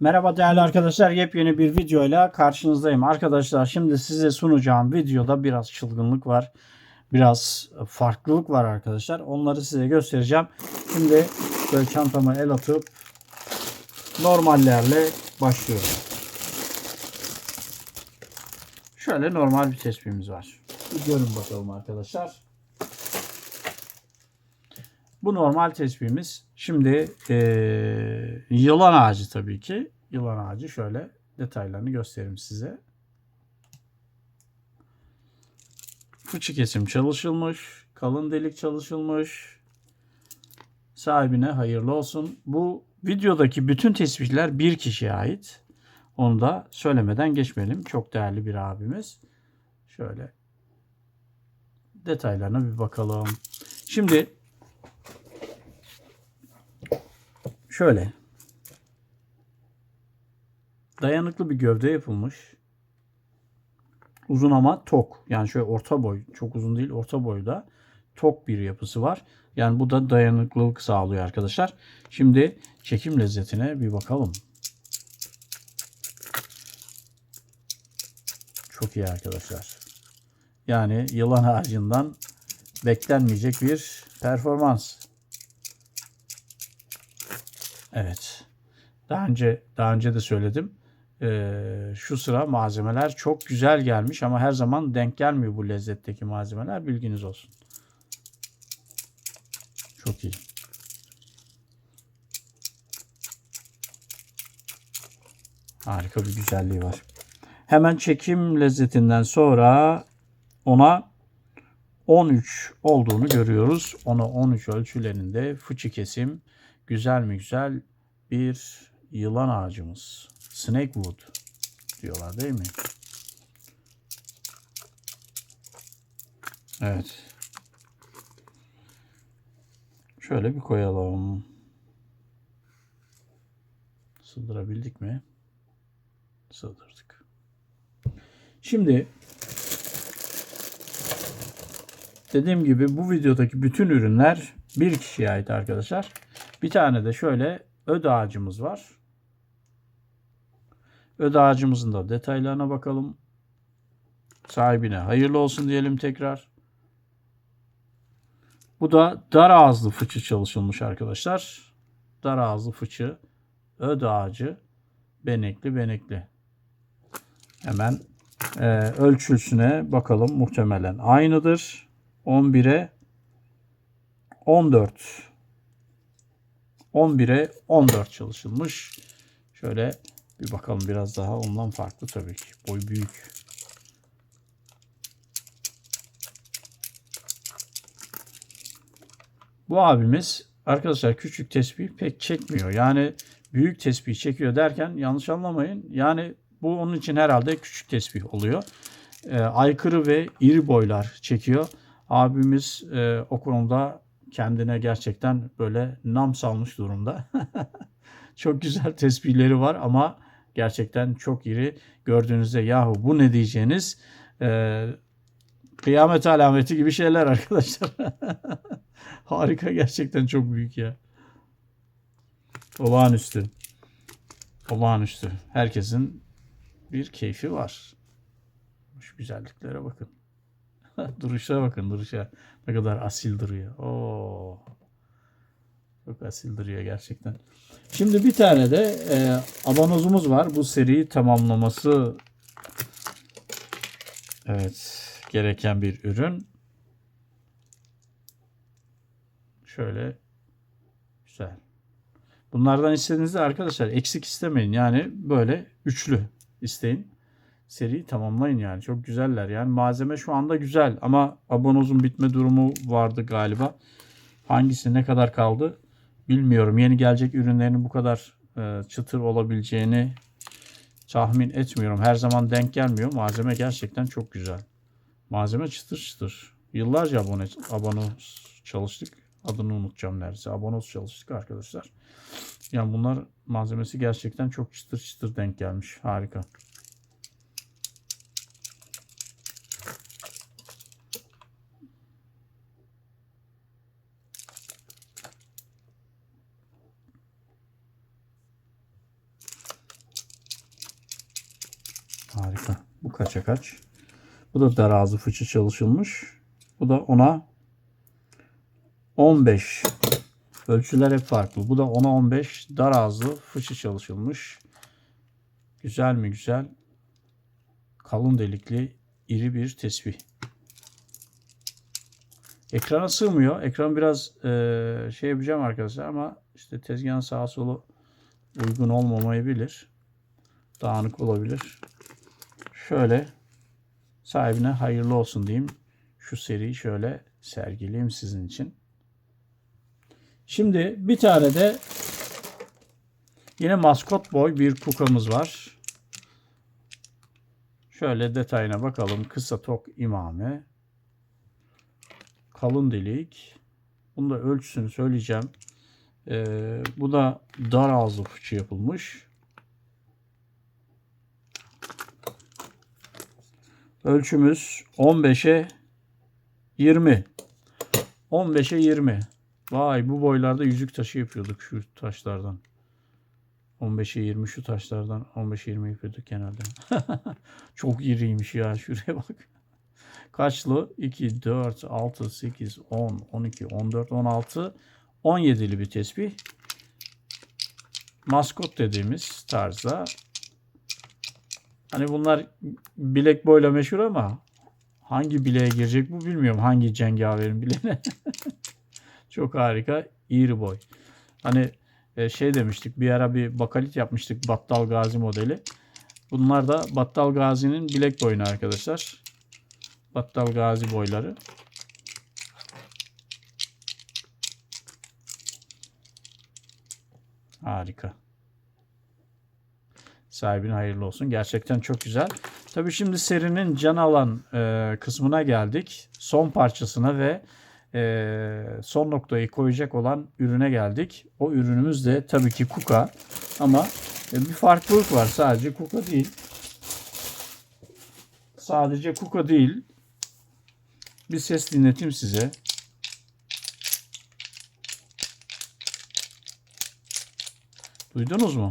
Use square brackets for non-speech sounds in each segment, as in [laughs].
Merhaba değerli arkadaşlar. Yepyeni bir videoyla karşınızdayım. Arkadaşlar şimdi size sunacağım videoda biraz çılgınlık var. Biraz farklılık var arkadaşlar. Onları size göstereceğim. Şimdi böyle çantama el atıp normallerle başlıyorum. Şöyle normal bir tespihimiz var. Bir görün bakalım arkadaşlar. Bu normal tespihimiz. Şimdi eee, yılan ağacı tabii ki. Yılan ağacı şöyle detaylarını göstereyim size. Fıçı kesim çalışılmış. Kalın delik çalışılmış. Sahibine hayırlı olsun. Bu videodaki bütün tespihler bir kişiye ait. Onu da söylemeden geçmeyelim. Çok değerli bir abimiz. Şöyle detaylarına bir bakalım. Şimdi Şöyle. Dayanıklı bir gövde yapılmış. Uzun ama tok. Yani şöyle orta boy. Çok uzun değil orta boyda. Tok bir yapısı var. Yani bu da dayanıklılık sağlıyor arkadaşlar. Şimdi çekim lezzetine bir bakalım. Çok iyi arkadaşlar. Yani yılan ağacından beklenmeyecek bir performans. Evet. Daha önce daha önce de söyledim. Ee, şu sıra malzemeler çok güzel gelmiş ama her zaman denk gelmiyor bu lezzetteki malzemeler. Bilginiz olsun. Çok iyi. Harika bir güzelliği var. Hemen çekim lezzetinden sonra ona 13 olduğunu görüyoruz. Ona 13 ölçülerinde fıçı kesim güzel mi güzel bir yılan ağacımız. Snakewood diyorlar değil mi? Evet. Şöyle bir koyalım. Sığdırabildik mi? Sığdırdık. Şimdi dediğim gibi bu videodaki bütün ürünler bir kişiye ait arkadaşlar. Bir tane de şöyle öd ağacımız var. Öd ağacımızın da detaylarına bakalım. Sahibine hayırlı olsun diyelim tekrar. Bu da dar ağızlı fıçı çalışılmış arkadaşlar. Dar ağızlı fıçı, öd ağacı, benekli benekli. Hemen e, ölçüsüne bakalım. Muhtemelen aynıdır. 11'e 14 11'e 14 çalışılmış. Şöyle bir bakalım biraz daha ondan farklı tabii ki. Boy büyük. Bu abimiz arkadaşlar küçük tesbih pek çekmiyor. Yani büyük tesbih çekiyor derken yanlış anlamayın. Yani bu onun için herhalde küçük tesbih oluyor. Ee, aykırı ve iri boylar çekiyor. Abimiz e, o konuda kendine gerçekten böyle nam salmış durumda. [laughs] çok güzel tesbihleri var ama gerçekten çok iri. Gördüğünüzde yahu bu ne diyeceğiniz e, kıyamet alameti gibi şeyler arkadaşlar. [laughs] Harika gerçekten çok büyük ya. Olağanüstü. Olağanüstü. Herkesin bir keyfi var. Şu güzelliklere bakın. [laughs] duruşa bakın duruşa. Ne kadar asil duruyor. Oo. Çok asil duruyor gerçekten. Şimdi bir tane de e, abanozumuz var. Bu seriyi tamamlaması evet gereken bir ürün. Şöyle güzel. Bunlardan istediğinizde arkadaşlar eksik istemeyin. Yani böyle üçlü isteyin seriyi tamamlayın yani. Çok güzeller. Yani malzeme şu anda güzel ama abonozun bitme durumu vardı galiba. Hangisi ne kadar kaldı bilmiyorum. Yeni gelecek ürünlerin bu kadar e, çıtır olabileceğini tahmin etmiyorum. Her zaman denk gelmiyor. Malzeme gerçekten çok güzel. Malzeme çıtır çıtır. Yıllarca abone, abonoz çalıştık. Adını unutacağım neredeyse. Abonoz çalıştık arkadaşlar. Yani bunlar malzemesi gerçekten çok çıtır çıtır denk gelmiş. Harika. Harika. Bu kaça kaç? Bu da darazı fıçı çalışılmış. Bu da ona 15. Ölçüler hep farklı. Bu da 10'a 15 darazlı fıçı çalışılmış. Güzel mi güzel? Kalın delikli iri bir tesbih. Ekrana sığmıyor. Ekran biraz eee, şey yapacağım arkadaşlar ama işte tezgahın sağa solu uygun olmamayabilir. Dağınık olabilir. Şöyle sahibine hayırlı olsun diyeyim. Şu seriyi şöyle sergileyeyim sizin için. Şimdi bir tane de yine maskot boy bir kukamız var. Şöyle detayına bakalım. Kısa tok imame. Kalın delik. Bunu da ölçüsünü söyleyeceğim. Ee, bu da dar ağızlı fıçı yapılmış. Ölçümüz 15'e 20. 15'e 20. Vay bu boylarda yüzük taşı yapıyorduk şu taşlardan. 15'e 20 şu taşlardan 15'e 20 yapıyorduk genelde. [laughs] Çok iriymiş ya şuraya bak. Kaçlı? 2, 4, 6, 8, 10, 12, 14, 16, 17'li bir tesbih. Maskot dediğimiz tarzda. Hani bunlar bilek boyla meşhur ama hangi bileğe girecek bu bilmiyorum. Hangi cengaverin bileğine. [laughs] Çok harika. iri boy. Hani e, şey demiştik bir ara bir bakalit yapmıştık Battal Gazi modeli. Bunlar da Battal Gazi'nin bilek boyunu arkadaşlar. Battal Gazi boyları. Harika. Sahibine hayırlı olsun. Gerçekten çok güzel. Tabii şimdi serinin can alan e, kısmına geldik. Son parçasına ve e, son noktayı koyacak olan ürüne geldik. O ürünümüz de tabii ki Kuka. Ama e, bir farklılık var. Sadece Kuka değil. Sadece Kuka değil. Bir ses dinleteyim size. Duydunuz mu?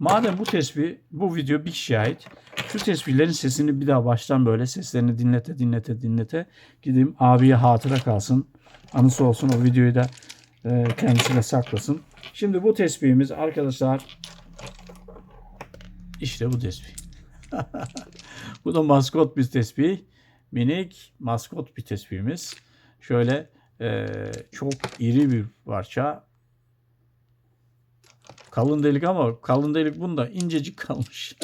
Madem bu tesbih, bu video bir kişiye ait. Şu tesbihlerin sesini bir daha baştan böyle seslerini dinlete dinlete dinlete gideyim abiye hatıra kalsın. Anısı olsun o videoyu da e, kendisine saklasın. Şimdi bu tesbihimiz arkadaşlar işte bu tesbih. [laughs] bu da maskot bir tesbih. Minik maskot bir tesbihimiz. Şöyle e, çok iri bir parça. Kalın delik ama kalın delik bunda incecik kalmış.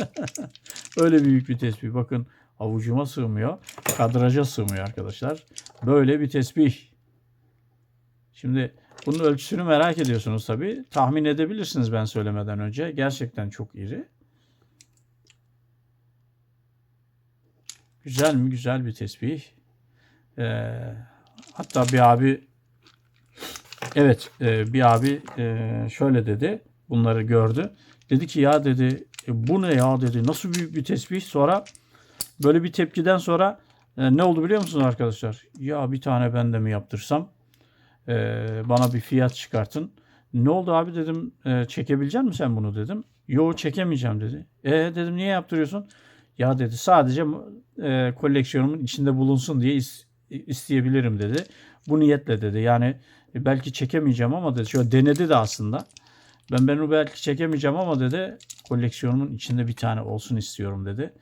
[laughs] Öyle büyük bir tesbih. Bakın avucuma sığmıyor. Kadraja sığmıyor arkadaşlar. Böyle bir tesbih. Şimdi bunun ölçüsünü merak ediyorsunuz tabii. Tahmin edebilirsiniz ben söylemeden önce. Gerçekten çok iri. Güzel mi? Güzel bir tesbih. Ee, hatta bir abi evet e, bir abi e, şöyle dedi. Bunları gördü. Dedi ki ya dedi e, bu ne ya dedi. Nasıl büyük bir tesbih. Sonra böyle bir tepkiden sonra e, ne oldu biliyor musunuz arkadaşlar? Ya bir tane ben de mi yaptırsam? E, bana bir fiyat çıkartın. Ne oldu abi dedim. E, çekebilecek misin sen bunu dedim. Yo çekemeyeceğim dedi. E dedim niye yaptırıyorsun? Ya dedi sadece e, koleksiyonumun içinde bulunsun diye is- isteyebilirim dedi. Bu niyetle dedi. Yani e, belki çekemeyeceğim ama dedi. Şöyle denedi de aslında. Ben ben belki çekemeyeceğim ama dedi koleksiyonumun içinde bir tane olsun istiyorum dedi.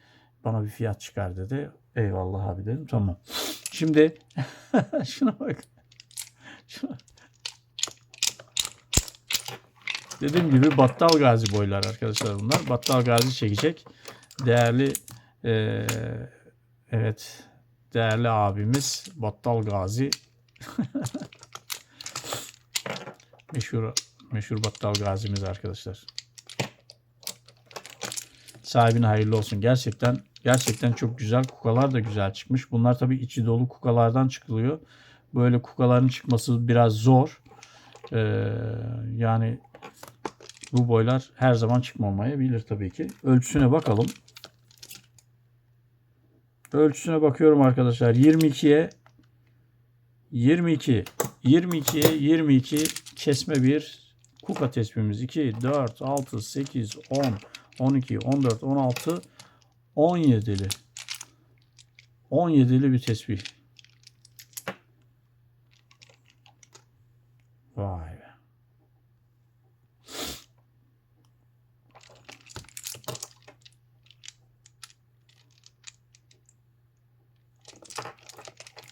Bana bir fiyat çıkar dedi. Eyvallah abi dedim. Tamam. Şimdi [laughs] şuna bak. Şuna. Dediğim gibi Battal Gazi boylar arkadaşlar bunlar. Battal Gazi çekecek. Değerli eee, evet değerli abimiz Battal Gazi [laughs] meşhur meşhur Battal Gazi'miz arkadaşlar. Sahibine hayırlı olsun. Gerçekten gerçekten çok güzel. Kukalar da güzel çıkmış. Bunlar tabii içi dolu kukalardan çıkılıyor. Böyle kukaların çıkması biraz zor. Ee, yani bu boylar her zaman çıkmamayabilir tabii ki. Ölçüsüne bakalım. Ölçüsüne bakıyorum arkadaşlar. 22'ye 22 22'ye 22 kesme bir kuka tespihimiz 2, 4, 6, 8, 10, 12, 14, 16, 17'li. 17'li bir tespih. Vay be.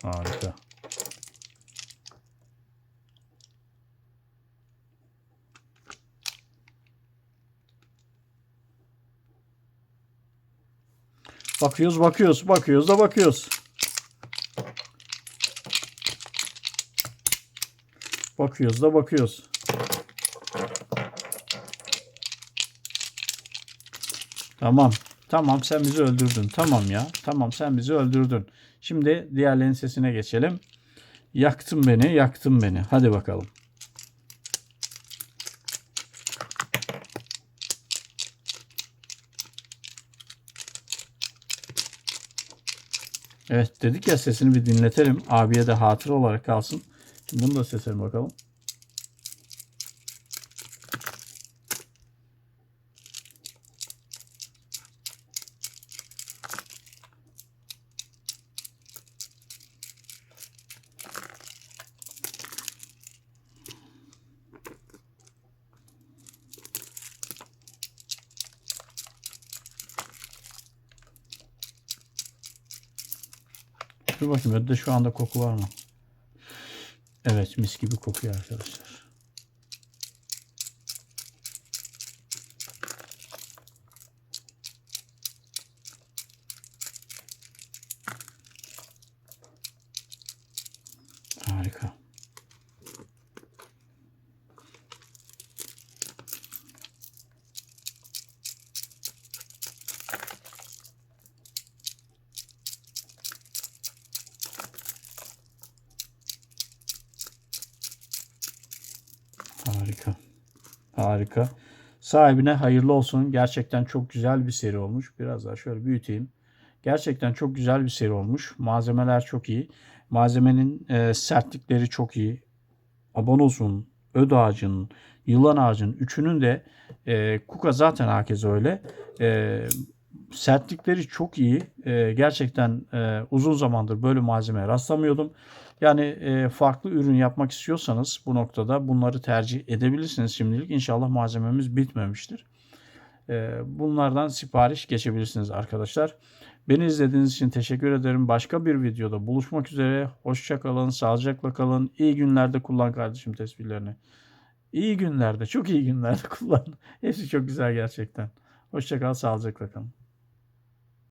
Harika. Bakıyoruz, bakıyoruz, bakıyoruz da bakıyoruz. Bakıyoruz da bakıyoruz. Tamam. Tamam sen bizi öldürdün. Tamam ya. Tamam sen bizi öldürdün. Şimdi diğerlerinin sesine geçelim. Yaktın beni, yaktın beni. Hadi bakalım. Evet dedik ya sesini bir dinletelim. Abiye de hatıra olarak kalsın. Şimdi bunu da seselim bakalım. Dur bakayım ödde şu anda koku var mı? Evet mis gibi kokuyor arkadaşlar. Harika. Harika. Sahibine hayırlı olsun. Gerçekten çok güzel bir seri olmuş. Biraz daha şöyle büyüteyim. Gerçekten çok güzel bir seri olmuş. Malzemeler çok iyi. Malzemenin e, sertlikleri çok iyi. Abanozun, öd ağacının, yılan ağacının üçünün de e, kuka zaten herkes öyle. E, sertlikleri çok iyi. E, gerçekten e, uzun zamandır böyle malzemeye rastlamıyordum. Yani e, farklı ürün yapmak istiyorsanız bu noktada bunları tercih edebilirsiniz şimdilik. İnşallah malzememiz bitmemiştir. E, bunlardan sipariş geçebilirsiniz arkadaşlar. Beni izlediğiniz için teşekkür ederim. Başka bir videoda buluşmak üzere. Hoşça kalın, sağlıcakla kalın. İyi günlerde kullan kardeşim tesbihlerini. İyi günlerde, çok iyi günlerde [laughs] kullan. Hepsi çok güzel gerçekten. Hoşça kal, sağlıcakla kalın.